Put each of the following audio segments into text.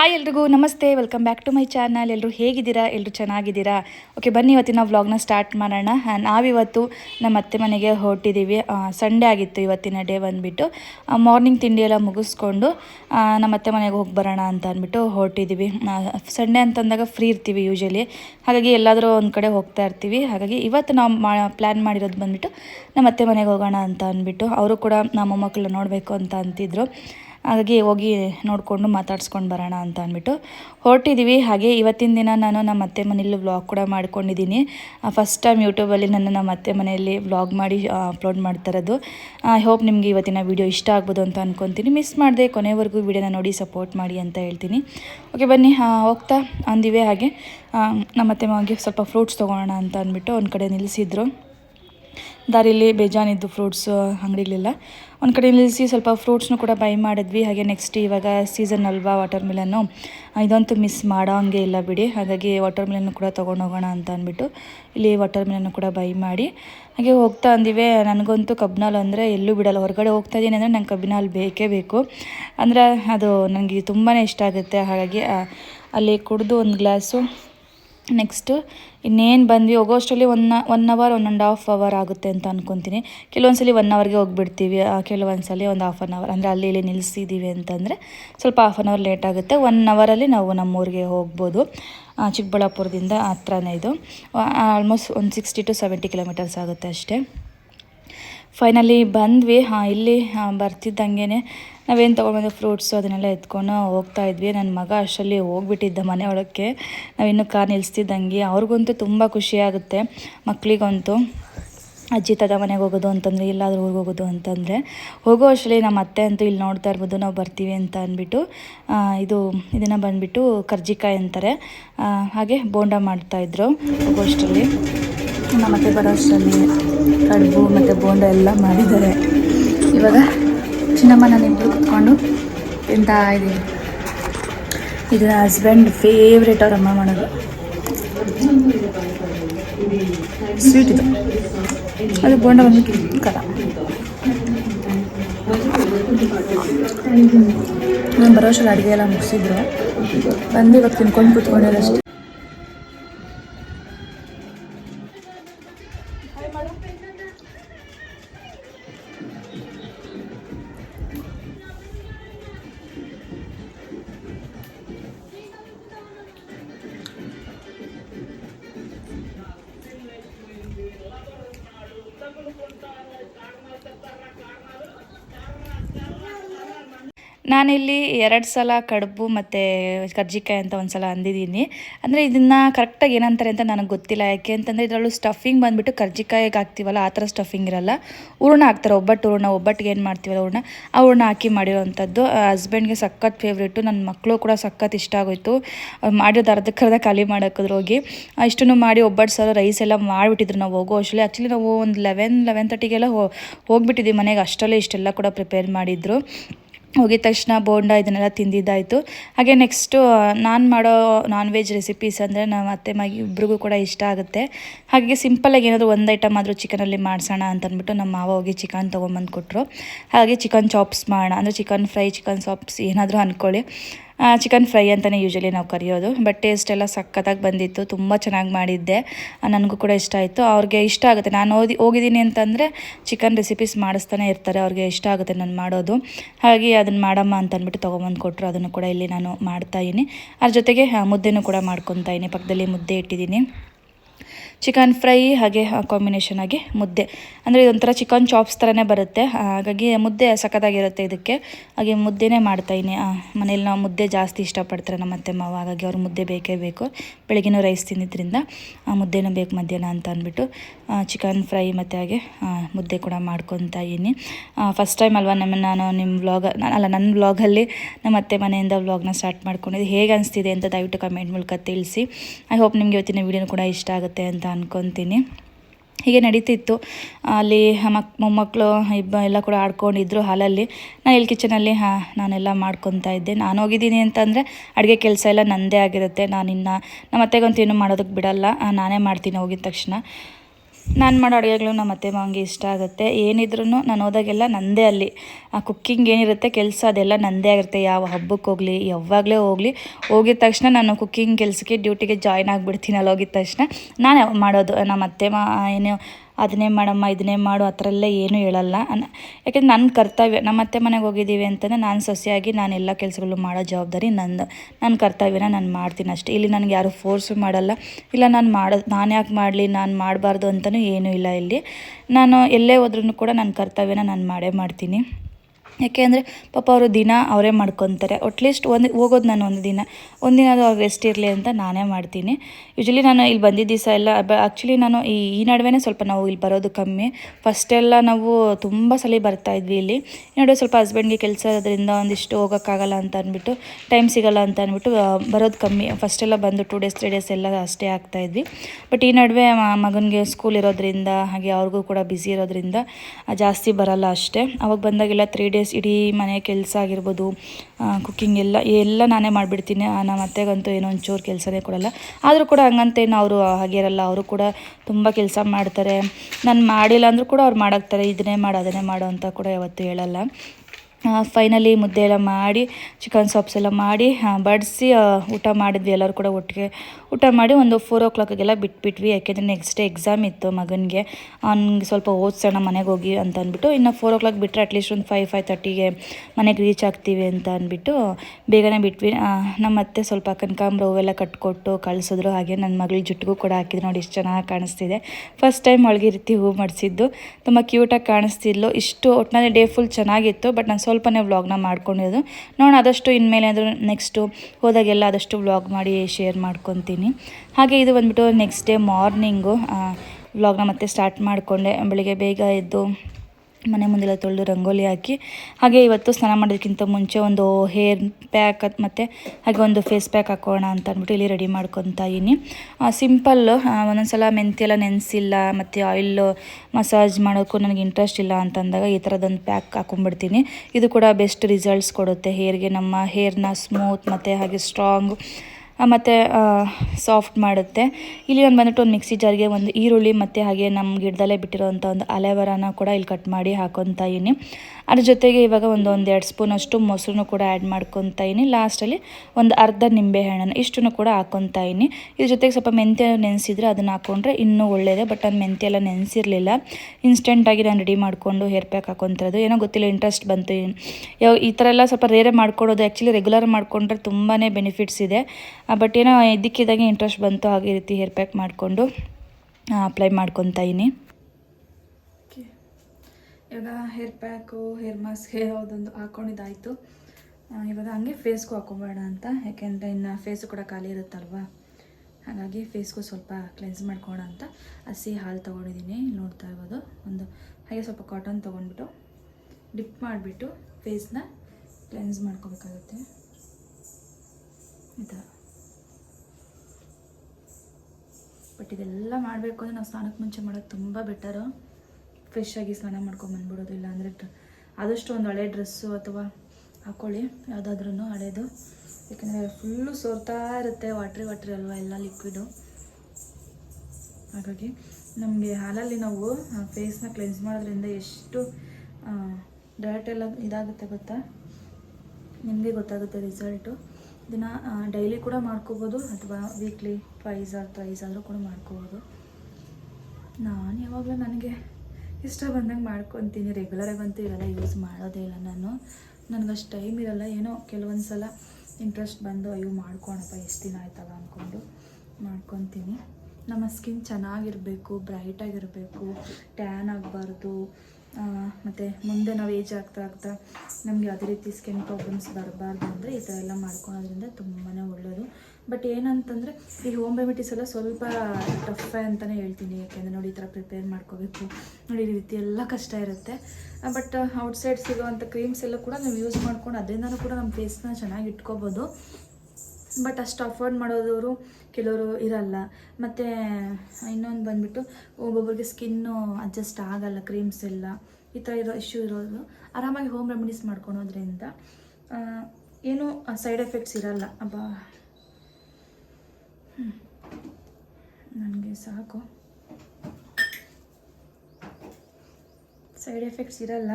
Hi ಎಲ್ರಿಗೂ, ನಮಸ್ತೆ. Welcome back to my channel ಎಲ್ಲರೂ ಹೇಗಿದ್ದೀರಾ? ಎಲ್ಲರೂ ಚೆನ್ನಾಗಿದ್ದೀರಾ? ಓಕೆ ಬನ್ನಿ, ಇವತ್ತಿನ ವ್ಲಾಗ್ನ ಸ್ಟಾರ್ಟ್ ಮಾಡೋಣ. ನಾವಿವತ್ತು ನಮ್ಮ ಅತ್ತೆ ಮನೆಗೆ ಹೊರಟಿದ್ದೀವಿ. ಸಂಡೇ ಆಗಿತ್ತು ಇವತ್ತಿನ ಡೇ ಬಂದುಬಿಟ್ಟು. ಮಾರ್ನಿಂಗ್ ತಿಂಡಿ ಎಲ್ಲ ಮುಗಿಸ್ಕೊಂಡು ನಮ್ಮ ಅತ್ತೆ ಮನೆಗೆ ಹೋಗಿ ಬರೋಣ ಅಂತ ಅಂದ್ಬಿಟ್ಟು ಹೊರಟಿದ್ದೀವಿ. ಸಂಡೇ ಅಂತಂದಾಗ ಫ್ರೀ ಇರ್ತೀವಿ ಯೂಶಲಿ ಹಾಗಾಗಿ ಎಲ್ಲಾದರೂ ಒಂದು ಕಡೆ ಹೋಗ್ತಾ ಇರ್ತೀವಿ. ಹಾಗಾಗಿ ಇವತ್ತು ನಾವು ಮಾ ಪ್ಲ್ಯಾನ್ ಮಾಡಿರೋದು ಬಂದುಬಿಟ್ಟು ನಮ್ಮ ಅತ್ತೆ ಮನೆಗೆ ಹೋಗೋಣ ಅಂತ ಅಂದ್ಬಿಟ್ಟು. ಅವರು ಕೂಡ ನಮ್ಮ ಮೊಮ್ಮಕ್ಕಳು ನೋಡಬೇಕು ಅಂತ ಅಂತಿದ್ರು. ಹಾಗಾಗಿ ಹೋಗಿ ನೋಡಿಕೊಂಡು ಮಾತಾಡ್ಸ್ಕೊಂಡು ಬರೋಣ ಅಂತ ಅಂದ್ಬಿಟ್ಟು ಹೊರಟಿದ್ದೀವಿ ಹಾಗೆ ಇವತ್ತಿನ ದಿನ ನಾನು ನಮ್ಮ ಅತ್ತೆ ಮನೇಲಿ ವ್ಲಾಗ್ ಕೂಡ ಮಾಡ್ಕೊಂಡಿದ್ದೀನಿ. ಫಸ್ಟ್ ಟೈಮ್ ಯೂಟ್ಯೂಬಲ್ಲಿ ನನ್ನ ನಮ್ಮ ಅತ್ತೆ ಮನೆಯಲ್ಲಿ ವ್ಲಾಗ್ ಮಾಡಿ ಅಪ್ಲೋಡ್ ಮಾಡ್ತಾ ಇರೋದು. ಐ ಹೋಪ್ ನಿಮಗೆ ಇವತ್ತಿನ ವಿಡಿಯೋ ಇಷ್ಟ ಆಗ್ಬೋದು ಅಂತ ಅಂದ್ಕೊತೀನಿ ಮಿಸ್ ಮಾಡಿದೆ, ಕೊನೆವರೆಗೂ ವಿಡಿಯೋನ ನೋಡಿ ಸಪೋರ್ಟ್ ಮಾಡಿ ಅಂತ ಹೇಳ್ತೀನಿ. ಓಕೆ ಬನ್ನಿ ಹೋಗ್ತಾ ಅಂದಿವೆ. ಹಾಗೆ ನಮ್ಮ ಅತ್ತೆ ಮಾವಿಗೆ ಸ್ವಲ್ಪ ಫ್ರೂಟ್ಸ್ ತೊಗೊಳೋಣ ಅಂತ ಅಂದ್ಬಿಟ್ಟು ಒಂದು ಕಡೆ ನಿಲ್ಲಿಸಿದ್ರು ದಾರಿಲಿ ಬೇಜಾನಿದ್ದು ಫ್ರೂಟ್ಸ್ ಅಂಗಡಿಗಳೆಲ್ಲ ಒಂದು ಕಡೆ ನಿಲ್ಲಿಸಿ ಸ್ವಲ್ಪ ಫ್ರೂಟ್ಸ್ನು ಕೂಡ ಬೈ ಮಾಡಿದ್ವಿ. ಹಾಗೆ ನೆಕ್ಸ್ಟ್ ಇವಾಗ ಸೀಸನ್ ಅಲ್ವಾ ವಾಟರ್ ಮಿಲನ್ನು ಇದಂತೂ ಮಿಸ್ ಮಾಡೋ ಹಂಗೆ ಇಲ್ಲ ಬಿಡಿ. ಹಾಗಾಗಿ ವಾಟರ್ ಮಿಲನ್ನು ಕೂಡ ತೊಗೊಂಡು ಹೋಗೋಣ ಅಂತ ಅಂದ್ಬಿಟ್ಟು ಇಲ್ಲಿ ವಾಟರ್ ಮಿಲನ್ನು ಕೂಡ ಬೈ ಮಾಡಿ. ಹಾಗೆ ಹೋಗ್ತಾ ಅಂದಿವೆ. ನನಗಂತೂ ಕಬ್ಬಿನಾಲ್ ಅಂದರೆ ಎಲ್ಲೂ ಬಿಡಲ್ಲ. ಹೊರಗಡೆ ಹೋಗ್ತಾ ಇದ್ದೀನಿ ಅಂದರೆ ನಂಗೆ ಕಬ್ಬಿನಾಲ್ ಬೇಕೇ ಬೇಕು. ಅಂದರೆ ಅದು ನನಗೆ ತುಂಬಾ ಇಷ್ಟ ಆಗುತ್ತೆ. ಹಾಗಾಗಿ ಅಲ್ಲಿ ಕುಡಿದು ಒಂದು ಗ್ಲಾಸು ನೆಕ್ಸ್ಟು ಇನ್ನೇನು ಬಂದ್ವಿ, ಹೋಗೋಷ್ಟರಲ್ಲಿ one one hour one and half hour ಆಗುತ್ತೆ ಅಂತ ಅನ್ಕೊತೀನಿ. ಕೆಲವೊಂದ್ಸಲಿ ಒನ್ ಅವರ್ಗೆ ಹೋಗ್ಬಿಡ್ತೀವಿ ಕೆಲವೊಂದ್ಸಲಿ ಒಂದು ಹಾಫ್ ಆನ್ ಅವರ್ ಅಂದರೆ ಅಲ್ಲಿ ಇಲ್ಲಿ ನಿಲ್ಲಿಸಿದ್ದೀವಿ ಅಂತಂದರೆ ಸ್ವಲ್ಪ ಹಾಫ್ ಆನ್ ಅವರ್ ಲೇಟ್ ಆಗುತ್ತೆ. ಒನ್ ಅವರಲ್ಲಿ ನಾವು ನಮ್ಮೂರಿಗೆ ಹೋಗ್ಬೋದು. ಚಿಕ್ಕಬಳ್ಳಾಪುರದಿಂದ ಹತ್ರನೇ ಇದು. ಆಲ್ಮೋಸ್ಟ್ ಒಂದು ಸಿಕ್ಸ್ಟಿ ಟು ಸೆವೆಂಟಿ ಕಿಲೋಮೀಟರ್ಸ್ ಆಗುತ್ತೆ ಅಷ್ಟೇ. ಫೈನಲಿ ಬಂದ್ವಿ. ಹಾಂ, ಇಲ್ಲಿ ಬರ್ತಿದ್ದಂಗೆ ನಾವೇನು ತೊಗೊಂಡ್ಬಂದು ಫ್ರೂಟ್ಸು ಅದನ್ನೆಲ್ಲ ಎತ್ಕೊಂಡು ಹೋಗ್ತಾ ಇದ್ವಿ. ನನ್ನ ಮಗ ಅಷ್ಟರಲ್ಲಿ ಹೋಗ್ಬಿಟ್ಟಿದ್ದ ಮನೆ ಒಳಕ್ಕೆ. ನಾವಿನ್ನೂ ಕಾರ್ ನಿಲ್ಲಿಸ್ತಿದ್ದಂಗೆ ಅವ್ರಿಗಂತೂ ತುಂಬ ಖುಷಿಯಾಗುತ್ತೆ ಮಕ್ಕಳಿಗಂತೂ ಅಜ್ಜಿ, ತಾತ ಮನೆಗೆ ಹೋಗೋದು ಅಂತಂದರೆ, ಇಲ್ಲಾದರೂ ಊರಿಗೆ ಹೋಗೋದು ಅಂತಂದರೆ. ಹೋಗೋ ಅಷ್ಟರಲ್ಲಿ ನಮ್ಮ ಅತ್ತೆ ಅಂತೂ ಇಲ್ಲಿ ನೋಡ್ತಾ ಇರ್ಬೋದು, ನಾವು ಬರ್ತೀವಿ ಅಂತ ಅಂದ್ಬಿಟ್ಟು ಇದು, ಇದನ್ನು ಬಂದುಬಿಟ್ಟು ಕರ್ಜಿಕಾಯಿ ಅಂತಾರೆ. ಹಾಗೆ ಬೋಂಡ ಮಾಡ್ತಾಯಿದ್ರು ಹೋಗೋ ಅಷ್ಟರಲ್ಲಿ. ನಮ್ಮ ಅತ್ತೆ ಬರೋ ಅಷ್ಟರಲ್ಲಿ ಕಡುಬು ಮತ್ತು ಬೋಂಡ ಎಲ್ಲ ಮಾಡಿದ್ದಾರೆ. ಇವಾಗ ಚಿನ್ನಮ್ಮ ನಾನಿಬ್ಬರು ಕುತ್ಕೊಂಡು ತಿಂತಾ ಇದ್ದೀನಿ ಇದು ಹಸ್ಬೆಂಡ್ ಫೇವ್ರೇಟ್ ಅವ್ರ ಅಮ್ಮ ಮಾಡೋದು. ಸ್ವೀಟ್ ಇದು. ಅದು ಬೋಂಡ ಒಂದು ಕರ. ನಾನು ಬರೋ ಅಡುಗೆ ಎಲ್ಲ ಮುಗಿಸಿದ್ರು. ಬಂದು ಇವಾಗ ತಿನ್ಕೊಂಡು ಕೂತ್ಕೊಂಡಿಲ್ಲ ನಾನಿಲ್ಲಿ ಎರಡು ಸಲ ಕಡುಬು ಮತ್ತು ಕರ್ಜಿಕಾಯಿ ಅಂತ ಒಂದು ಸಲ ಅಂದಿದ್ದೀನಿ. ಅಂದರೆ ಇದನ್ನು ಕರೆಕ್ಟಾಗಿ ಏನಂತಾರೆ ಅಂತ ನನಗೆ ಗೊತ್ತಿಲ್ಲ. ಯಾಕೆ ಅಂತಂದರೆ ಇದರಲ್ಲೂ ಸ್ಟಫಿಂಗ್ ಬಂದುಬಿಟ್ಟು ಕರ್ಜಿಕಾಯಿಗೆ ಹಾಕ್ತೀವಲ್ಲ ಆ ಥರ ಸ್ಟಫಿಂಗ್ ಇರಲ್ಲ. ಹೂರ್ಣ ಹಾಕ್ತಾರೆ, ಒಬ್ಬಟ್ಟು ಹೂರ್ಣ, ಒಬ್ಬಟ್ಟಿಗೆ ಏನು ಮಾಡ್ತೀವಲ್ಲ ಹೂರ್ಣ, ಆ ಹೂರ್ಣ ಹಾಕಿ ಮಾಡಿರೋವಂಥದ್ದು ಹಸ್ಬೆಂಡ್ಗೆ ಸಖತ್ ಫೇವ್ರೇಟು ನನ್ನ ಮಕ್ಕಳು ಕೂಡ ಸಖತ್ ಇಷ್ಟ ಆಗೋಯ್ತು. ಮಾಡಿರೋದು ಅರ್ಧಕ್ಕರ್ಧ ಖಾಲಿ ಮಾಡೋಕ್ಕಿದ್ರು ಹೋಗಿ. ಇಷ್ಟನ್ನು ಮಾಡಿ ಒಬ್ಬಟ್ಟು ಸಲ ರೈಸ್ ಎಲ್ಲ ಮಾಡಿಬಿಟ್ಟಿದ್ರು ನಾವು ಹೋಗೋ ಅಷ್ಟರಲ್ಲಿ. ಆ್ಯಕ್ಚುಲಿ ನಾವು ಒಂದು ಲೆವೆನ್ ಲೆವೆನ್ ತರ್ಟಿಗೆಲ್ಲ ಹೋಗ್ಬಿಟ್ಟಿದ್ದೀವಿ ಮನೆಗೆ. ಅಷ್ಟರಲ್ಲೇ ಇಷ್ಟೆಲ್ಲ ಕೂಡ ಪ್ರಿಪೇರ್ ಮಾಡಿದ್ರು. ಹೋಗಿದ ತಕ್ಷಣ ಬೋಂಡ ಇದನ್ನೆಲ್ಲ ತಿಂದಿದ್ದಾಯಿತು. ಹಾಗೆ ನೆಕ್ಸ್ಟು ನಾನು ಮಾಡೋ ನಾನ್ ವೆಜ್ ರೆಸಿಪೀಸ್ ಅಂದರೆ ನಮ್ಮ ಅತ್ತೆ, ಮಗಿ ಇಬ್ರಿಗೂ ಕೂಡ ಇಷ್ಟ ಆಗುತ್ತೆ. ಹಾಗೆ ಸಿಂಪಲ್ಲಾಗಿ ಏನಾದರೂ ಒಂದು ಐಟಮ್ ಆದರೂ ಚಿಕನಲ್ಲಿ ಮಾಡಿಸೋಣ ಅಂತಂದ್ಬಿಟ್ಟು ನಮ್ಮ ಮಾವ ಹೋಗಿ ಚಿಕನ್ ತೊಗೊಂಬಂದು ಕೊಟ್ಟರು ಹಾಗೆ ಚಿಕನ್ ಚಾಪ್ಸ್ ಮಾಡೋಣ, ಅಂದರೆ ಚಿಕನ್ ಫ್ರೈ ಚಿಕನ್ ಚಾಪ್ಸ್ ಏನಾದರೂ ಅಂದ್ಕೊಳ್ಳಿ ಚಿಕನ್ ಫ್ರೈ ಅಂತಲೇ ಯೂಶಲಿ ನಾವು ಕರೆಯೋದು ಬಟ್ ಟೇಸ್ಟ್ ಎಲ್ಲ ಸಖತ್ತಾಗಿ ಬಂದಿತ್ತು, ತುಂಬ ಚೆನ್ನಾಗಿ ಮಾಡಿದ್ದೆ. ನನಗೂ ಕೂಡ ಇಷ್ಟ ಆಯಿತು. ಅವ್ರಿಗೆ ಇಷ್ಟ ಆಗುತ್ತೆ. ನಾನು ಓದಿ, ಹೋಗಿದ್ದೀನಿ ಅಂತಂದರೆ ಚಿಕನ್ ರೆಸಿಪೀಸ್ ಮಾಡಿಸ್ತಾನೆ ಇರ್ತಾರೆ. ಅವ್ರಿಗೆ ಇಷ್ಟ ಆಗುತ್ತೆ ನಾನು ಮಾಡೋದು. ಹಾಗೆ ಅದನ್ನು ಮಾಡಮ್ಮ ಅಂತ ಅಂದ್ಬಿಟ್ಟು ತೊಗೊಂಬಂದು ಕೊಟ್ಟರು ಅದನ್ನು ಕೂಡ ಇಲ್ಲಿ ನಾನು ಮಾಡ್ತಾಯಿದ್ದೀನಿ ಅದ್ರ ಜೊತೆಗೆ ಮುದ್ದೆನೂ ಕೂಡ ಮಾಡ್ಕೊತಾಯಿನಿ ಪಕ್ಕದಲ್ಲಿ ಮುದ್ದೆ ಇಟ್ಟಿದ್ದೀನಿ. ಚಿಕನ್ ಫ್ರೈ ಹಾಗೆ ಕಾಂಬಿನೇಷನ್ ಆಗಿ ಮುದ್ದೆ. ಅಂದರೆ ಇದೊಂಥರ ಚಿಕನ್ ಚಾಪ್ಸ್ ಥರನೇ ಬರುತ್ತೆ. ಹಾಗಾಗಿ ಮುದ್ದೆ ಸಖತ್ತಾಗಿರುತ್ತೆ ಇದಕ್ಕೆ. ಹಾಗೆ ಮುದ್ದೆನೇ ಮಾಡ್ತಾಯಿನಿ ಮನೇಲಿ ನಾವು ಮುದ್ದೆ ಜಾಸ್ತಿ ಇಷ್ಟಪಡ್ತಾರೆ ನಮ್ಮ ಅತ್ತೆ ಮಾವ. ಹಾಗಾಗಿ ಅವ್ರು ಮುದ್ದೆ ಬೇಕೇ ಬೇಕು. ಬೆಳಗಿನೂ ರೈಸ್ ತಿನ್ನಿದ್ರಿಂದ ಆ, ಮುದ್ದೆನೂ ಬೇಕು ಮಧ್ಯಾಹ್ನ ಅಂತ ಅಂದ್ಬಿಟ್ಟು ಚಿಕನ್ ಫ್ರೈ ಮತ್ತು ಹಾಗೆ ಮುದ್ದೆ ಕೂಡ ಮಾಡ್ಕೊತಾ ಇದ್ದೀನಿ. ಫಸ್ಟ್ ಟೈಮ್ ಅಲ್ವಾ ನಮ್ಮ ನಾನು ನಿಮ್ಮ ವ್ಲಾಗ್ ಅಲ್ಲ ನನ್ನ ವ್ಲಾಗಲ್ಲಿ ನಮ್ಮ ಅತ್ತೆ ಮನೆಯಿಂದ ವ್ಲಾಗ್ನ ಸ್ಟಾರ್ಟ್ ಮಾಡ್ಕೊಂಡಿದ್ದು. ಹೇಗೆ ಅನಿಸ್ತಿದೆ ಅಂತ ದಯವಿಟ್ಟು ಕಮೆಂಟ್ ಮೂಲಕ ತಿಳಿಸಿ. ಐ ಹೋಪ್ ನಿಮಗೆ ಇವತ್ತಿನ ವೀಡಿಯೋನು ಕೂಡ ಇಷ್ಟ ಆಗುತ್ತೆ ಅಂತ ಅಂದ್ಕೊತೀನಿ ಹೀಗೆ ನಡೀತಿತ್ತು. ಅಲ್ಲಿ ಮಕ್ ಮೊಮ್ಮಕ್ಕಳು ಇಬ್ಬ ಎಲ್ಲ ಕೂಡ ಆಡ್ಕೊಂಡಿದ್ರು ಹಾಲಲ್ಲಿ. ನಾನು ಇಲ್ಲಿ ಕಿಚನಲ್ಲಿ, ಹಾಂ, ನಾನೆಲ್ಲ ಮಾಡ್ಕೊತಾ ಇದ್ದೆ. ನಾನು ಹೋಗಿದ್ದೀನಿ ಅಂತಂದರೆ ಅಡುಗೆ ಕೆಲಸ ಎಲ್ಲ ನನ್ನದೇ ಆಗಿರುತ್ತೆ. ನಾನಿನ್ನು ನಮ್ಮ ಅತ್ತೆಗಂತೂ ಏನು ಮಾಡೋದಕ್ಕೆ ಬಿಡಲ್ಲ. ನಾನೇ ಮಾಡ್ತೀನಿ ಹೋಗಿದ ತಕ್ಷಣ. ನಾನು ಮಾಡೋ ಅಡುಗೆಗಳು ನಮ್ಮ ಅತ್ತೆ ಮಾವಂಗೆ ಇಷ್ಟ ಆಗುತ್ತೆ. ಏನಿದ್ರೂ ನಾನು ಹೋದಾಗೆಲ್ಲ ನಂದೇ ಅಲ್ಲಿ. ಆ ಕುಕ್ಕಿಂಗ್ ಏನಿರುತ್ತೆ ಕೆಲಸ ಅದೆಲ್ಲ ನಂದೇ ಆಗಿರುತ್ತೆ. ಯಾವ ಹಬ್ಬಕ್ಕೆ ಹೋಗಲಿ, ಯಾವಾಗಲೇ ಹೋಗಲಿ, ಹೋಗಿದ ತಕ್ಷಣ ನಾನು ಕುಕ್ಕಿಂಗ್ ಕೆಲಸಕ್ಕೆ ಡ್ಯೂಟಿಗೆ ಜಾಯ್ನ್ ಆಗಿಬಿಡ್ತೀನಿ ಅಲ್ಲಿ ಹೋಗಿದ ತಕ್ಷಣ. ನಾನು ಮಾಡೋದು? ನಮ್ಮ ಅತ್ತೆ ಮಾ ಏನು ಅದನ್ನೇ ಮಾಡಮ್ಮ, ಇದನ್ನೇ ಮಾಡು, ಆ ಥರ ಏನೂ ಹೇಳಲ್ಲ. ಯಾಕೆಂದ್ರೆ ನನ್ನ ಕರ್ತವ್ಯ, ನಮ್ಮ ಅತ್ತೆ ಮನೆಗೆ ಹೋಗಿದ್ದೀವಿ ಅಂತಂದರೆ ನಾನು ಸೊಸೆಯಾಗಿ ನಾನು ಎಲ್ಲ ಕೆಲಸಗಳು ಮಾಡೋ ಜವಾಬ್ದಾರಿ ನಂದು. ನನ್ನ ಕರ್ತವ್ಯನ ನಾನು ಮಾಡ್ತೀನಿ ಅಷ್ಟೇ. ಇಲ್ಲಿ ನನಗೆ ಯಾರು ಫೋರ್ಸು ಮಾಡಲ್ಲ. ಇಲ್ಲ, ನಾನು ಮಾಡೋದು ನಾನು ಯಾಕೆ ಮಾಡಲಿ, ನಾನು ಮಾಡಬಾರ್ದು ಅಂತಲೂ ಏನೂ ಇಲ್ಲ ಇಲ್ಲಿ. ನಾನು ಎಲ್ಲೇ ಹೋದ್ರೂ ಕೂಡ ನನ್ನ ಕರ್ತವ್ಯನ ನಾನು ಮಾಡೇ ಮಾಡ್ತೀನಿ. ಯಾಕೆ ಅಂದರೆ ಪಾಪ ಅವರು ದಿನ ಅವರೇ ಮಾಡ್ಕೊತಾರೆ. ಅಟ್ಲೀಸ್ಟ್ ಒಂದು, ಹೋಗೋದು ನಾನು ಒಂದು ದಿನ. ಒಂದಿನ ಅದು ಅವ್ರಿಗೆ ರೆಸ್ಟ್ ಇರಲಿ ಅಂತ ನಾನೇ ಮಾಡ್ತೀನಿ. ಯೂಶ್ವಲಿ ನಾನು ಇಲ್ಲಿ ಬಂದಿದ್ದ ದಿವಸ ಎಲ್ಲ ಆ್ಯಕ್ಚುಲಿ ನಾನು ಈ ಈ ನಡುವೆನೇ ಸ್ವಲ್ಪ ನಾವು ಇಲ್ಲಿ ಬರೋದು ಕಮ್ಮಿ. ಫಸ್ಟೆಲ್ಲ ನಾವು ತುಂಬ ಸಲ ಬರ್ತಾ ಇದ್ವಿ ಇಲ್ಲಿ. ಈ ನಡುವೆ ಸ್ವಲ್ಪ ಹಸ್ಬೆಂಡ್ಗೆ ಕೆಲಸ ಇರೋದ್ರಿಂದ ಒಂದಿಷ್ಟು ಹೋಗೋಕ್ಕಾಗಲ್ಲ ಅಂತ ಅಂದ್ಬಿಟ್ಟು ಟೈಮ್ ಸಿಗಲ್ಲ ಅಂತ ಅಂದ್ಬಿಟ್ಟು ಬರೋದು ಕಮ್ಮಿ. ಫಸ್ಟೆಲ್ಲ ಬಂದು ಟೂ ಡೇಸ್ ತ್ರೀ ಡೇಸ್ ಎಲ್ಲ ಅಷ್ಟೇ ಆಗ್ತಾ ಇದ್ವಿ. ಬಟ್ ಈ ನಡುವೆ ಮಗನಿಗೆ ಸ್ಕೂಲ್ ಇರೋದ್ರಿಂದ, ಹಾಗೆ ಅವ್ರಿಗೂ ಕೂಡ ಬ್ಯುಸಿ ಇರೋದ್ರಿಂದ ಜಾಸ್ತಿ ಬರಲ್ಲ ಅಷ್ಟೇ. ಅವಾಗ ಬಂದಾಗೆಲ್ಲ ತ್ರೀ ಡೇಸ್ ಇಡೀ ಮನೆ ಕೆಲಸ ಆಗಿರ್ಬೋದು ಕುಕ್ಕಿಂಗ್ ಎಲ್ಲ ಎಲ್ಲ ನಾನೇ ಮಾಡಿಬಿಡ್ತೀನಿ. ನಮ್ಮ ಅತ್ತೆಗಂತೂ ಏನೋ ಒಂಚೂರು ಕೆಲಸನೇ ಕೊಡಲ್ಲ. ಆದರೂ ಕೂಡ ಹಂಗಂತೇನು ಅವರು ಹಾಗಿರಲ್ಲ. ಅವರು ಕೂಡ ತುಂಬ ಕೆಲಸ ಮಾಡ್ತಾರೆ. ನಾನು ಮಾಡಿಲ್ಲ ಅಂದರೂ ಕೂಡ ಅವ್ರು ಮಾಡಾಕ್ತಾರೆ. ಇದನ್ನೇ ಮಾಡು, ಅದನ್ನೇ ಮಾಡು ಅಂತ ಕೂಡ ಯಾವತ್ತೂ ಹೇಳಲ್ಲ. ಫೈನಲಿ ಮುದ್ದೆ ಎಲ್ಲ ಮಾಡಿ ಚಿಕನ್ ಸಾಪ್ಸ್ ಎಲ್ಲ ಮಾಡಿ ಬಡಿಸಿ ಊಟ ಮಾಡಿದ್ವಿ ಎಲ್ಲರೂ ಕೂಡ ಒಟ್ಟಿಗೆ. ಊಟ ಮಾಡಿ ಒಂದು ಫೋರ್ ಓ ಕ್ಲಾಕಿಗೆಲ್ಲ ಬಿಟ್ಬಿಟ್ವಿ. ಯಾಕೆಂದರೆ ನೆಕ್ಸ್ಟ್ ಡೇ ಎಕ್ಸಾಮ್ ಇತ್ತು ಮಗನಿಗೆ. ಅವ್ನಿಗೆ ಸ್ವಲ್ಪ ಓದಿಸೋಣ, ಮನೆಗೆ ಹೋಗಿ ಅಂತ ಅಂದ್ಬಿಟ್ಟು ಇನ್ನು ಫೋರ್ ಓ ಕ್ಲಾಕ್ ಬಿಟ್ಟರೆ ಅಟ್ಲೀಸ್ಟ್ ಒಂದು ಫೈವ್ ಫೈವ್ ತರ್ಟಿಗೆ ಮನೆಗೆ ರೀಚ್ ಆಗ್ತೀವಿ ಅಂತ ಅಂದ್ಬಿಟ್ಟು ಬೇಗನೆ ಬಿಟ್ವಿ. ನಮ್ಮ ಅತ್ತೆ ಸ್ವಲ್ಪ ಕನಕಾಂಬ್ರ ಹೂವೆಲ್ಲ ಕಟ್ಕೊಟ್ಟು ಕಳಿಸಿದ್ರು. ಹಾಗೆ ನನ್ನ ಮಗಳ ಜುಟ್ಟಿಗೂ ಕೂಡ ಹಾಕಿದ್ರು. ನೋಡಿ ಇಷ್ಟು ಚೆನ್ನಾಗಿ ಕಾಣಿಸ್ತಿದೆ. ಫಸ್ಟ್ ಟೈಮ್ ಒಳಗೆ ರೀತಿ ಹೂ ಮಾಡಿಸಿದ್ದು. ತುಂಬ ಕ್ಯೂಟಾಗಿ ಕಾಣಿಸ್ತಿದ್ಲು. ಇಷ್ಟು ಒಟ್ಟಿನಲ್ಲಿ ಡೇ ಫುಲ್ ಚೆನ್ನಾಗಿತ್ತು. ಬಟ್ ನಾನು ಸ್ವಲ್ಪನೇ ವ್ಲಾಗ್ನ ಮಾಡ್ಕೊಂಡಿದ್ದು ನೋಡೋಣ, ಆದಷ್ಟು ಇನ್ಮೇಲೆ ಆದರೂ ನೆಕ್ಸ್ಟು ಹೋದಾಗೆಲ್ಲ ಆದಷ್ಟು ವ್ಲಾಗ್ ಮಾಡಿ ಶೇರ್ ಮಾಡ್ಕೊತೀನಿ. ಹಾಗೆ ಇದು ಬಂದ್ಬಿಟ್ಟು ನೆಕ್ಸ್ಟ್ ಡೇ ಮಾರ್ನಿಂಗು ವ್ಲಾಗ್ನ ಮತ್ತೆ ಸ್ಟಾರ್ಟ್ ಮಾಡಿಕೊಂಡೆ. ಬೆಳಿಗ್ಗೆ ಬೇಗ ಎದ್ದು ಮನೆ ಮುಂದೆಲ್ಲ ತೊಳೆದು ರಂಗೋಲಿ ಹಾಕಿ, ಹಾಗೆ ಇವತ್ತು ಸ್ನಾನ ಮಾಡೋದಕ್ಕಿಂತ ಮುಂಚೆ ಒಂದು ಹೇರ್ ಪ್ಯಾಕ್ ಮತ್ತು ಹಾಗೆ ಒಂದು ಫೇಸ್ ಪ್ಯಾಕ್ ಹಾಕೋಣ ಅಂತ ಅಂದ್ಬಿಟ್ಟು ಇಲ್ಲಿ ರೆಡಿ ಮಾಡ್ಕೊತಾ ಇದ್ದೀನಿ. ಸಿಂಪಲ್ ಒಂದೊಂದ್ಸಲ ಮೆಂತಿ ಎಲ್ಲ ನೆನೆಸಿಲ್ಲ, ಮತ್ತು ಆಯಿಲ್ ಮಸಾಜ್ ಮಾಡೋಕ್ಕೂ ನನಗೆ ಇಂಟ್ರೆಸ್ಟ್ ಇಲ್ಲ ಅಂತಂದಾಗ ಈ ಥರದೊಂದು ಪ್ಯಾಕ್ ಹಾಕೊಂಡ್ಬಿಡ್ತೀನಿ. ಇದು ಕೂಡ ಬೆಸ್ಟ್ ರಿಸಲ್ಟ್ಸ್ ಕೊಡುತ್ತೆ ಹೇರ್ಗೆ ನಮ್ಮ ಹೇರ್ನ ಸ್ಮೂತ್ ಮತ್ತು ಹಾಗೆ ಸ್ಟ್ರಾಂಗ್ ಮತ್ತು ಸಾಫ್ಟ್ ಮಾಡುತ್ತೆ. ಇಲ್ಲಿ ನಾನು ಬಂದ್ಬಿಟ್ಟು ಒಂದು ಮಿಕ್ಸಿ ಜಾರ್ಗೆ ಒಂದು ಈರುಳ್ಳಿ ಮತ್ತು ಹಾಗೆ ನಮ್ಮ ಗಿಡದಲ್ಲೇ ಬಿಟ್ಟಿರೋವಂಥ ಒಂದು ಅಲೆವರಾನ ಕೂಡ ಇಲ್ಲಿ ಕಟ್ ಮಾಡಿ ಹಾಕೊತಾ ಅದ್ರ ಜೊತೆಗೆ ಇವಾಗ ಒಂದು ಒಂದು ಎರಡು ಸ್ಪೂನ್ ಅಷ್ಟು ಮೊಸರನ್ನು ಕೂಡ ಆ್ಯಡ್ ಮಾಡ್ಕೊತಾ ಇದ್ದೀನಿ. ಲಾಸ್ಟಲ್ಲಿ ಒಂದು ಅರ್ಧ ನಿಂಬೆ ಹಣ್ಣನ್ನು ಇಷ್ಟನ್ನು ಕೂಡ ಹಾಕೊತಾ ಇದ್ದೀನಿ. ಇದ್ರ ಜೊತೆಗೆ ಸ್ವಲ್ಪ ಮೆಂತ್ಯ ನೆನೆಸಿದ್ರೆ ಅದನ್ನು ಹಾಕ್ಕೊಂಡ್ರೆ ಇನ್ನೂ ಒಳ್ಳೆಯದೇ ಬಟ್ ನಾನು ಮೆಂತ್ಯ ಎಲ್ಲ ನೆನೆಸಿರಲಿಲ್ಲ. ಇನ್ಸ್ಟೆಂಟಾಗಿ ನಾನು ರೆಡಿ ಮಾಡಿಕೊಂಡು ಹೇರ್ ಪ್ಯಾಕ್ ಹಾಕೊತಿರೋದು. ಏನೋ ಗೊತ್ತಿಲ್ಲ ಇಂಟ್ರೆಸ್ಟ್ ಬಂತು. ಯಾವ ಈ ಥರ ಎಲ್ಲ ಸ್ವಲ್ಪ ರೇರೆ ಮಾಡ್ಕೊಡೋದು ಆ್ಯಕ್ಚುಲಿ ರೆಗ್ಯುಲರ್ ಮಾಡಿಕೊಂಡ್ರೆ ತುಂಬಾ ಬೆನಿಫಿಟ್ಸ್ ಇದೆ. ಬಟ್ ಏನೋ ಇದಕ್ಕಿದ್ದಾಗೆ ಇಂಟ್ರೆಸ್ಟ್ ಬಂತು, ಹಾಗೆ ರೀತಿ ಹೇರ್ ಪ್ಯಾಕ್ ಮಾಡಿಕೊಂಡು ಅಪ್ಲೈ ಮಾಡ್ಕೊತಾ ಇದ್ದೀನಿ. ಇವಾಗ ಹೇರ್ ಪ್ಯಾಕು ಹೇರ್ ಮಾಸ್ಕ್ ಯಾವುದೊಂದು ಹಾಕ್ಕೊಂಡಿದ್ದಾಯಿತು ಇವಾಗ ಹಂಗೆ ಫೇಸ್ಗೂ ಹಾಕೊಂಬೇಡ ಅಂತ, ಯಾಕೆಂದರೆ ಇನ್ನು ಫೇಸು ಕೂಡ ಖಾಲಿ ಇರುತ್ತಲ್ವಾ? ಹಾಗಾಗಿ ಫೇಸ್ಗೂ ಸ್ವಲ್ಪ ಕ್ಲೆನ್ಸ್ ಮಾಡ್ಕೊಳ ಅಂತ ಹಸಿ ಹಾಲು ತೊಗೊಂಡಿದ್ದೀನಿ. ನೋಡ್ತಾ ಇರ್ಬೋದು ಒಂದು ಹಾಗೆ ಸ್ವಲ್ಪ ಕಾಟನ್ ತೊಗೊಂಡ್ಬಿಟ್ಟು ಡಿಪ್ ಮಾಡಿಬಿಟ್ಟು ಫೇಸ್ನ ಕ್ಲೆನ್ಸ್ ಮಾಡ್ಕೋಬೇಕಾಗುತ್ತೆ. ಈ ಥರ ಬಟ್ ಇದೆಲ್ಲ ಮಾಡಬೇಕು ಅಂದರೆ ನಾವು ಸ್ನಾನಕ್ಕೆ ಮುಂಚೆ ಮಾಡೋದು ತುಂಬ ಬೆಟರು ಫ್ರೆಶ್ ಆಗಿ ಸ್ನಾನ ಮಾಡ್ಕೊಂಡು ಬಂದ್ಬಿಡೋದು ಇಲ್ಲ ಅಂದರೆ ಆದಷ್ಟು ಒಂದು ಹಳೆ ಡ್ರೆಸ್ಸು ಅಥವಾ ಹಾಕ್ಕೊಳ್ಳಿ ಯಾವುದಾದ್ರೂ ಹಳೇದು. ಯಾಕೆಂದರೆ ಫುಲ್ಲು ಸೋರ್ತಾ ಇರುತ್ತೆ ವಾಟ್ರಿ ವಾಟ್ರಿ ಅಲ್ವಾ ಎಲ್ಲ ಲಿಕ್ವಿಡು ಹಾಗಾಗಿ ನಮಗೆ ಹಾಲಲ್ಲಿ ನಾವು ಫೇಸ್ನ ಕ್ಲೆನ್ಸ್ ಮಾಡೋದ್ರಿಂದ ಎಷ್ಟು ಡಯಟ್ ಎಲ್ಲ ಇದಾಗುತ್ತೆ ಗೊತ್ತಾ? ನಿಮಗೆ ಗೊತ್ತಾಗುತ್ತೆ ರಿಸಲ್ಟು ಇದನ್ನು ಡೈಲಿ ಕೂಡ ಮಾಡ್ಕೋಬೋದು ಅಥವಾ ವೀಕ್ಲಿ ಟ್ವೈಸ್ ಆರ್ ಟ್ರೈಸ್ ಆದರೂ ಕೂಡ ಮಾಡ್ಕೋಬೋದು. ನಾನು ಯಾವಾಗಲೂ ನನಗೆ ಇಷ್ಟ ಬಂದಂಗೆ ಮಾಡ್ಕೊತೀನಿ. ರೆಗ್ಯುಲರಾಗಿ ಅಂತೂ ಇವೆಲ್ಲ ಯೂಸ್ ಮಾಡೋದೇ ಇಲ್ಲ ನಾನು. ನನಗಷ್ಟು ಟೈಮ್ ಇರಲ್ಲ. ಏನೋ ಕೆಲವೊಂದು ಸಲ ಇಂಟ್ರೆಸ್ಟ್ ಬಂದು ಅಯ್ಯೋ ಮಾಡ್ಕೊಳಪ್ಪ ಎಷ್ಟು ದಿನ ಆಯ್ತಲ್ಲ ಅಂದ್ಕೊಂಡು ಮಾಡ್ಕೊತೀನಿ. ನಮ್ಮ ಸ್ಕಿನ್ ಚೆನ್ನಾಗಿರಬೇಕು ಬ್ರೈಟಾಗಿರಬೇಕು ಟ್ಯಾನ್ ಆಗಬಾರ್ದು. ಮತ್ತು ಮುಂದೆ ನಾವು ಏಜ್ ಆಗ್ತಾ ಆಗ್ತಾ ನಮಗೆ ಯಾವುದೇ ರೀತಿ ಸ್ಕಿನ್ ಪ್ರಾಬ್ಲಮ್ಸ್ ಬರಬಾರ್ದು ಅಂದರೆ ಈ ಥರ ಎಲ್ಲ ಮಾಡ್ಕೊಳೋದ್ರಿಂದ ತುಂಬಾ ಒಳ್ಳೆಯದು ಬಟ್ ಏನಂತಂದರೆ ಈ ಹೋಮ್ ರೆಮಿಡೀಸ್ ಎಲ್ಲ ಸ್ವಲ್ಪ ಟಫ್ ಅಂತಲೇ ಹೇಳ್ತೀನಿ. ಯಾಕೆಂದರೆ ನೋಡಿ ಈ ಥರ ಪ್ರಿಪೇರ್ ಮಾಡ್ಕೋಬೇಕು. ನೋಡಿ ಈ ರೀತಿ ಎಲ್ಲ ಕಷ್ಟ ಇರುತ್ತೆ. ಬಟ್ ಔಟ್ಸೈಡ್ ಸಿಗೋವಂಥ ಕ್ರೀಮ್ಸ್ ಎಲ್ಲ ಕೂಡ ನಾವು ಯೂಸ್ ಮಾಡ್ಕೊಂಡು ಅದರಿಂದನೂ ಕೂಡ ನಮ್ಮ ಫೇಸ್ನ ಚೆನ್ನಾಗಿ ಇಟ್ಕೋಬೋದು. ಬಟ್ ಅಷ್ಟು ಅಫೋರ್ಡ್ ಮಾಡೋದವರು ಕೆಲವರು ಇರಲ್ಲ. ಮತ್ತು, ಇನ್ನೊಂದು ಬಂದುಬಿಟ್ಟು ಒಬ್ಬೊಬ್ಬರಿಗೆ ಸ್ಕಿನ್ನು ಅಡ್ಜಸ್ಟ್ ಆಗಲ್ಲ ಕ್ರೀಮ್ಸ್ ಎಲ್ಲ. ಈ ಥರ ಇರೋ ಇಶ್ಯೂ ಇರೋದು. ಆರಾಮಾಗಿ ಹೋಮ್ ರೆಮಿಡೀಸ್ ಮಾಡ್ಕೊಳೋದ್ರಿಂದ ಏನು ಸೈಡ್ ಎಫೆಕ್ಟ್ಸ್ ಇರಲ್ಲ. ಅಬ್ಬ. ನನಗೆ ಸಾಕು. ಸೈಡ್ ಎಫೆಕ್ಟ್ಸ್ ಇರಲ್ಲ.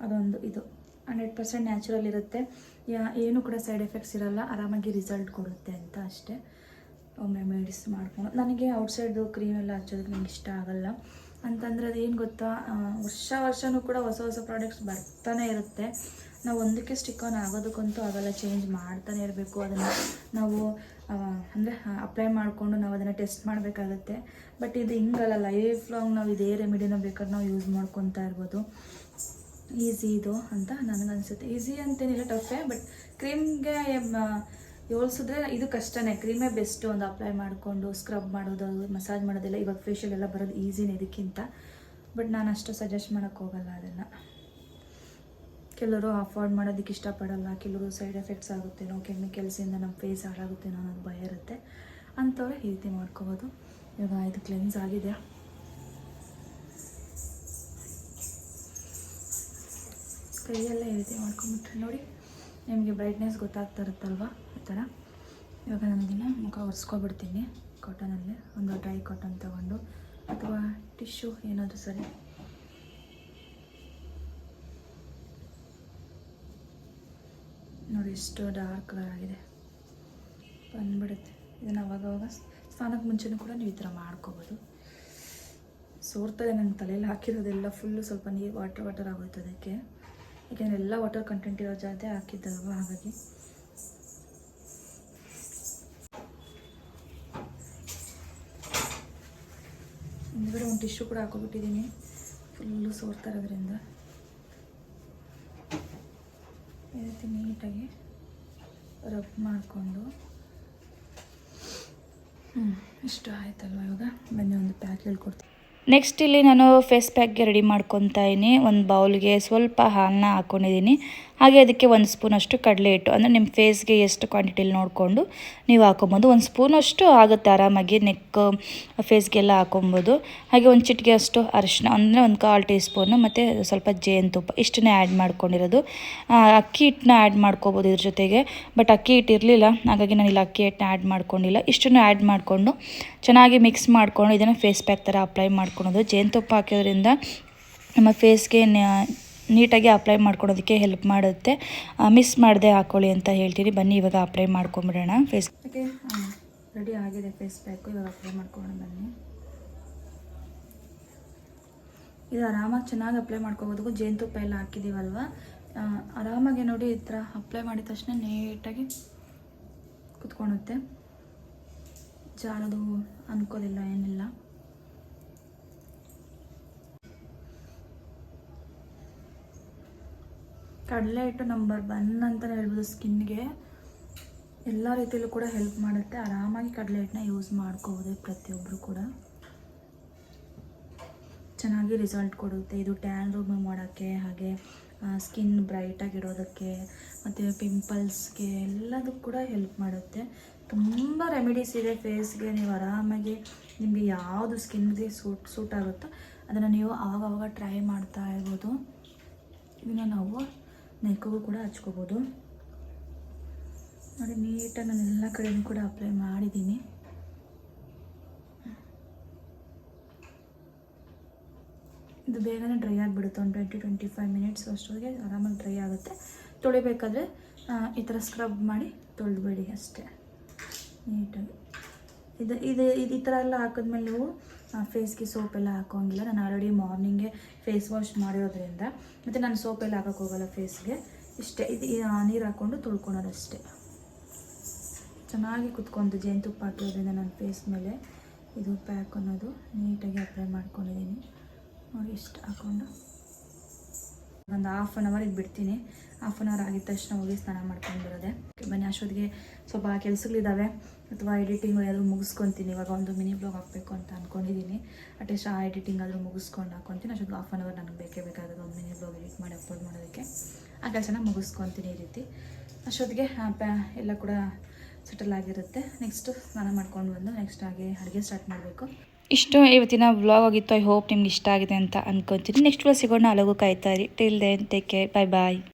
ಅದೊಂದು ಇದು. ಹಂಡ್ರೆಡ್ ಪರ್ಸೆಂಟ್ ನ್ಯಾಚುರಲ್ ಇರುತ್ತೆ. ಯಾ, ಏನು ಕೂಡ ಸೈಡ್ ಎಫೆಕ್ಟ್ಸ್ ಇರಲ್ಲ, ಆರಾಮಾಗಿ ರಿಸಲ್ಟ್ ಕೊಡುತ್ತೆ ಅಂತ ಅಷ್ಟೇ. ಒಮ್ಮೆ ಮೆಡಿಸ್ ಮಾಡ್ಕೊಂಡು, ನನಗೆ ಔಟ್ಸೈಡ್ದು ಕ್ರೀಮ್ ಎಲ್ಲ ಹಚ್ಚೋದಕ್ಕೆ ನಂಗೆ ಇಷ್ಟ ಆಗಲ್ಲ. ಅಂತಂದರೆ ಅದೇನು ಗೊತ್ತಾ ವರ್ಷ ವರ್ಷವೂ ಕೂಡ ಹೊಸ ಹೊಸ ಪ್ರಾಡಕ್ಟ್ಸ್ ಬರ್ತಾನೆ ಇರುತ್ತೆ. ನಾವು ಒಂದಕ್ಕೆ ಸ್ಟಿಕ್ ಆನ್ ಆಗೋದಕ್ಕಂತೂ ಆಗಲ್ಲ, ಚೇಂಜ್ ಮಾಡ್ತಾನೆ ಇರಬೇಕು. ಅದನ್ನು ನಾವು ಅಂದರೆ ಅಪ್ಲೈ ಮಾಡಿಕೊಂಡು ನಾವು ಅದನ್ನು ಟೆಸ್ಟ್ ಮಾಡಬೇಕಾಗತ್ತೆ. ಬಟ್ ಇದು ಹಿಂಗಲ್ಲ, ಲೈಫ್ ಲಾಂಗ್ ನಾವು ಇದೇ ರೆಮಿಡಿನ ಬೇಕಾದ್ರೆ ನಾವು ಯೂಸ್ ಮಾಡ್ಕೊತಾ ಇರ್ಬೋದು. ಈಸಿ ಇದು ಅಂತ ನನಗನ್ಸುತ್ತೆ. ಈಸಿ ಅಂತೇನಿಲ್ಲ ಟಫೇ ಬಟ್ ಕ್ರೀಮ್ಗೆ ಹೋಲ್ಸಿದ್ರೆ ಇದು ಕಷ್ಟನೇ. ಕ್ರೀಮೇ ಬೆಸ್ಟು ಒಂದು ಅಪ್ಲೈ ಮಾಡಿಕೊಂಡು ಸ್ಕ್ರಬ್ ಮಾಡೋದು ಮಸಾಜ್ ಮಾಡೋದೆಲ್ಲ ಇವಾಗ ಫೇಶಿಯಲ್ ಎಲ್ಲ ಬರೋದು ಈಸಿನೇ ಇದಕ್ಕಿಂತ. ಬಟ್ ನಾನು ಅಷ್ಟು ಸಜೆಸ್ಟ್ ಮಾಡೋಕ್ಕೆ ಹೋಗಲ್ಲ ಅದನ್ನು ಕೆಲವರು ಅಫೋರ್ಡ್ ಮಾಡೋದಕ್ಕೆ ಇಷ್ಟಪಡಲ್ಲ. ಕೆಲವರು ಸೈಡ್ ಎಫೆಕ್ಟ್ಸ್ ಆಗುತ್ತೇನೋ ಕೆಮಿಕಲ್ಸಿಂದ ನಮ್ಮ ಫೇಸ್ ಹಾಳಾಗುತ್ತೇನೋ ಅನ್ನೋದು ಭಯ ಇರುತ್ತೆ. ಅಂಥವ್ರೆ ಈ ರೀತಿ ಮಾಡ್ಕೋಬೋದು. ಇವಾಗ ಇದು ಕ್ಲೆನ್ಸ್ ಆಗಿದೆ. ಕೈಯೆಲ್ಲ ಈ ರೀತಿ ಮಾಡ್ಕೊಂಬಿಟ್ರೆ ನೋಡಿ ನಿಮಗೆ ಬ್ರೈಟ್ನೆಸ್ ಗೊತ್ತಾಗ್ತಾ ಇರುತ್ತಲ್ವ ಆ ಥರ. ಇವಾಗ ನಾನು ಮುಖ ಒರೆಸ್ಕೊಬಿಡ್ತೀನಿ ಕಾಟನಲ್ಲಿ. ಒಂದು ಡ್ರೈ ಕಾಟನ್ ತಗೊಂಡು ಅಥವಾ ಟಿಶ್ಯೂ ಏನಾದರೂ ಸರಿ. ನೋಡಿ ಎಷ್ಟು ಡಾರ್ಕ್ ಕಲರ್ ಆಗಿದೆ. ಬಂದ್ಬಿಡುತ್ತೆ. ಇದನ್ನು ಅವಾಗವಾಗ ಸ್ನಾನಕ್ಕೆ ಮುಂಚೆನೂ ಕೂಡ ನೀವು ಈ ಥರ ಮಾಡ್ಕೋಬೋದು. ಸೋರ್ತದೆ ನನ್ನ ತಲೆಯಲ್ಲಿ ಹಾಕಿರೋದೆಲ್ಲ ಫುಲ್ಲು ಸ್ವಲ್ಪ ನೀರು ವಾಟರ್ ವಾಟರ್ ಆಗೋಯ್ತು ಅದಕ್ಕೆ. ಎಲ್ಲ ವಾಟರ್ ಕಂಟೆಂಟ್ ಇರೋ ಜಾತೆ ಹಾಕಿದ್ದಲ್ವ ಹಾಗಾಗಿ. ಹಿಂದ್ಗಡೆ ಒಂದು ಟಿಶ್ಯೂ ಕೂಡ ಹಾಕೋಬಿಟ್ಟಿದ್ದೀನಿ. ಫುಲ್ಲು ಸೋರ್ತಾ ಇರೋದ್ರಿಂದ. ಈ ನೀಟಾಗಿ ರಬ್ ಮಾಡಿಕೊಂಡು. ಹ್ಞೂ ಇಷ್ಟ ಆಯ್ತಲ್ವ ಇವಾಗ? ಬನ್ನಿ, ಒಂದು ಪ್ಯಾಕ್ ಹೇಳ್ಕೊಡ್ತೀನಿ. ನೆಕ್ಸ್ಟ್ ಇಲ್ಲಿ ನಾನು ಫೇಸ್ ಪ್ಯಾಕ್ಗೆ ರೆಡಿ ಮಾಡ್ಕೊತಾ ಇದ್ದೀನಿ. ಒಂದು ಬೌಲ್ಗೆ ಸ್ವಲ್ಪ ಹಾಲನ್ನ ಹಾಕ್ಕೊಂಡಿದ್ದೀನಿ ಹಾಗೆ ಅದಕ್ಕೆ ಒಂದು ಸ್ಪೂನಷ್ಟು ಕಡಲೆ ಹಿಟ್ಟು. ಅಂದರೆ ನಿಮ್ಮ ಫೇಸ್ಗೆ ಎಷ್ಟು ಕ್ವಾಂಟಿಟಿಲಿ ನೋಡಿಕೊಂಡು ನೀವು ಹಾಕೊಬೋದು. ಒಂದು ಸ್ಪೂನಷ್ಟು ಆಗುತ್ತೆ ಆರಾಮಾಗಿ ನೆಕ್ ಫೇಸ್ಗೆಲ್ಲ ಹಾಕೊಬೋದು. ಹಾಗೆ ಒಂದು ಚಿಟಿಕೆ ಅಷ್ಟು ಅರಿಶಿನ ಅಂದರೆ ಒಂದು ಕಾಲು ಟೀ ಸ್ಪೂನು ಮತ್ತು ಸ್ವಲ್ಪ ಜೇನುತುಪ್ಪ ಇಷ್ಟನ್ನೇ ಆ್ಯಡ್ ಮಾಡ್ಕೊಂಡಿರೋದು. ಅಕ್ಕಿ ಹಿಟ್ಟನ್ನ ಆ್ಯಡ್ ಮಾಡ್ಕೋಬೋದು ಇದ್ರ ಜೊತೆಗೆ. ಬಟ್ ಅಕ್ಕಿ ಹಿಟ್ಟು ಇರಲಿಲ್ಲ. ಹಾಗಾಗಿ ನಾನು ಇಲ್ಲಿ ಅಕ್ಕಿ ಹಿಟ್ಟನ್ನ ಆ್ಯಡ್ ಮಾಡ್ಕೊಂಡಿಲ್ಲ. ಇಷ್ಟನ್ನು ಆ್ಯಡ್ ಮಾಡಿಕೊಂಡು ಚೆನ್ನಾಗಿ ಮಿಕ್ಸ್ ಮಾಡಿಕೊಂಡು ಇದನ್ನು ಫೇಸ್ ಪ್ಯಾಕ್ ಥರ ಅಪ್ಲೈ ಮಾಡ್ಕೊಳೋದು. ಜೇನುತುಪ್ಪ ಹಾಕೋದ್ರಿಂದ ನಮ್ಮ ಫೇಸ್ಗೆ ನೀಟಾಗಿ ಅಪ್ಲೈ ಮಾಡ್ಕೊಳೋದಕ್ಕೆ ಹೆಲ್ಪ್ ಮಾಡುತ್ತೆ. ಮಿಸ್ ಮಾಡದೆ ಹಾಕೊಳ್ಳಿ ಅಂತ ಹೇಳ್ತೀನಿ. ಬನ್ನಿ, ಇವಾಗ ಅಪ್ಲೈ ಮಾಡ್ಕೊಂಬಿಡೋಣ. ಫೇಸ್ ರೆಡಿ ಆಗಿದೆ ಫೇಸ್ ಪ್ಯಾಕು ಇವಾಗ ಅಪ್ಲೈ ಮಾಡ್ಕೊಳ್ಳೋಣ ಬನ್ನಿ. ಇದು ಆರಾಮಾಗಿ ಚೆನ್ನಾಗಿ ಅಪ್ಲೈ ಮಾಡ್ಕೋಬೋದು ಜೇನುತುಪ್ಪ ಎಲ್ಲ ಹಾಕಿದ್ದೀವಲ್ವ ಆರಾಮಾಗಿ ನೋಡಿ ಈ ಥರ ಅಪ್ಲೈ ಮಾಡಿದ ತಕ್ಷಣ ನೀಟಾಗಿ ಕುತ್ಕೊಳುತ್ತೆ ಜಾರದು ಅನ್ಕೋದಿಲ್ಲ, ಏನಿಲ್ಲ. ಕಡಲೆ ಹಿಟ್ಟು ನಂಬರ್ ಒನ್ ಅಂತಲೇ ಹೇಳ್ಬೋದು ಸ್ಕಿನ್ಗೆ. ಎಲ್ಲ ರೀತಿಯಲ್ಲೂ ಕೂಡ ಹೆಲ್ಪ್ ಮಾಡುತ್ತೆ. ಆರಾಮಾಗಿ ಕಡಲೆ ಹಿಟ್ಟನ್ನ ಯೂಸ್ ಮಾಡ್ಕೋಬೋದು ಪ್ರತಿಯೊಬ್ಬರು ಕೂಡ. ಚೆನ್ನಾಗಿ ರಿಸಲ್ಟ್ ಕೊಡುತ್ತೆ. ಇದು ಟ್ಯಾನ್ ರಿಮೂವ್ ಮಾಡೋಕ್ಕೆ, ಹಾಗೆ ಸ್ಕಿನ್ ಬ್ರೈಟಾಗಿ ಇಡೋದಕ್ಕೆ ಮತ್ತು ಪಿಂಪಲ್ಸ್ಗೆ ಎಲ್ಲದಕ್ಕೂ ಕೂಡ ಹೆಲ್ಪ್ ಮಾಡುತ್ತೆ. ತುಂಬ ರೆಮಿಡೀಸ್ ಇದೆ ಫೇಸ್ಗೆ ನೀವು ಆರಾಮಾಗಿ ನಿಮಗೆ ಯಾವುದು ಸ್ಕಿನ್ಗೆ ಸೂಟ್ ಸೂಟ್ ಆಗುತ್ತೋ ಅದನ್ನು ನೀವು ಆವಾಗವಾಗ ಟ್ರೈ ಮಾಡ್ತಾ ಇರ್ಬೋದು. ಇದನ್ನು ನಾವು ನೆಕ್ಗೂ ಕೂಡ ಹಚ್ಕೋಬೋದು. ನೋಡಿ ನೀಟಾಗಿ ನಾನು ಎಲ್ಲ ಕಡೆಯೂ ಕೂಡ ಅಪ್ಲೈ ಮಾಡಿದ್ದೀನಿ. ಇದು ಬೇಗನೆ ಡ್ರೈ ಆಗಿಬಿಡುತ್ತೆ. ಒಂದು ಟ್ವೆಂಟಿ ಟ್ವೆಂಟಿ ಫೈವ್ ಮಿನಿಟ್ಸ್ ಅಷ್ಟೊತ್ತಿಗೆ ಆರಾಮಾಗಿ ಡ್ರೈ ಆಗುತ್ತೆ. ತೊಳಿಬೇಕಾದ್ರೆ ಈ ಥರ ಸ್ಕ್ರಬ್ ಮಾಡಿ ತೊಳೆದ್ಬೇಡಿ ಅಷ್ಟೇ. ನೀಟಾಗಿ ಇದು ಇದು ಇದು ಈ ಥರ ಎಲ್ಲ ಹಾಕಿದ್ಮೇಲೆ ನೀವು ಫೇಸ್ಗೆ ಸೋಪ್ ಎಲ್ಲ ಹಾಕೋಂಗಿಲ್ಲ. ನಾನು ಆಲ್ರೆಡಿ ಮಾರ್ನಿಂಗೆ ಫೇಸ್ ವಾಶ್ ಮಾಡಿರೋದ್ರಿಂದ. ಮತ್ತು ನಾನು ಸೋಪ್ ಎಲ್ಲ ಹಾಕೋಕೆ ಹೋಗಲ್ಲ ಫೇಸ್ಗೆ ಇಷ್ಟೇ. ಇದು ನೀರು ಹಾಕ್ಕೊಂಡು ತೊಳ್ಕೊಳೋದಷ್ಟೇ. ಚೆನ್ನಾಗಿ ಕುತ್ಕೊಂಡು. ಜೇನುತುಪ್ಪ ಹಾಕಿರೋದ್ರಿಂದ ನನ್ನ ಫೇಸ್ ಮೇಲೆ ಇದು ಪ್ಯಾಕ್ ಅನ್ನೋದು ನೀಟಾಗಿ ಅಪ್ಲೈ ಮಾಡ್ಕೊಂಡಿದ್ದೀನಿ. ನೋಡಿ, ಇಷ್ಟು ಹಾಕ್ಕೊಂಡು ಒಂದು ಹಾಫ್ ಆನ್ ಅವರ್ ಇದು ಬಿಡ್ತೀನಿ. ಹಾಫ್ ಆನ್ ಅವರ್ ಆಗಿದ ತಕ್ಷಣ ಹೋಗಿ ಸ್ನಾನ ಮಾಡ್ಕೊಂಡು ಬರೋದೆ. ಮನೆ ಅಷ್ಟೊತ್ತಿಗೆ ಸ್ವಲ್ಪ ಕೆಲಸಗಳಿದ್ದಾವೆ ಅಥವಾ ಎಡಿಟಿಂಗ್ ಏನಾದರೂ ಮುಗಿಸ್ಕೊತೀನಿ. ಇವಾಗ ಒಂದು ಮಿನಿ ಬ್ಲಾಗ್ ಹಾಕಬೇಕು ಅಂತ ಅಂದ್ಕೊಂಡಿದ್ದೀನಿ ಅಟ್ಲೀಸ್ಟ್ ಆ ಎಡಿಟಿಂಗ್ ಆದರೂ ಮುಗಿಸ್ಕೊಂಡು ಹಾಕ್ಕೊತೀನಿ. ಅಷ್ಟೊತ್ತಿಗೆ ಹಾಫ್ ಆನ್ ಅವರ್ ನನಗೆ ಬೇಕೇ ಬೇಕಾಗೋದು ಒಂದು ಮಿನಿ ಬ್ಲಾಗ್ ಎಡಿಟ್ ಮಾಡಿ ಅಪ್ಲೋಡ್ ಮಾಡೋದಕ್ಕೆ. ಆ ಕೆಲಸನ ಮುಗಿಸ್ಕೊತೀನಿ ಈ ರೀತಿ. ಅಷ್ಟೊತ್ತಿಗೆ ಎಲ್ಲ ಕೂಡ ಸೆಟಲ್ ಆಗಿರುತ್ತೆ. ನೆಕ್ಸ್ಟು ಸ್ನಾನ ಮಾಡ್ಕೊಂಡು ಬಂದು ನೆಕ್ಸ್ಟ್ ಹಾಗೆ ಅಡುಗೆ ಸ್ಟಾರ್ಟ್ ಮಾಡಬೇಕು. ಇಷ್ಟು ಇವತ್ತಿನ ವ್ಲಾಗ್ ಆಗಿತ್ತು. ಐ ಹೋಪ್ ನಿಮ್ಗೆ ಇಷ್ಟ ಆಗಿದೆ ಅಂತ ಅನ್ಕೊತೀನಿ. ನೆಕ್ಸ್ಟ್ ವ್ಲಾಗ್ ಸಿಗೋಣ. ಅಲಗು ಕಾಯ್ತಾ till then take care bye bye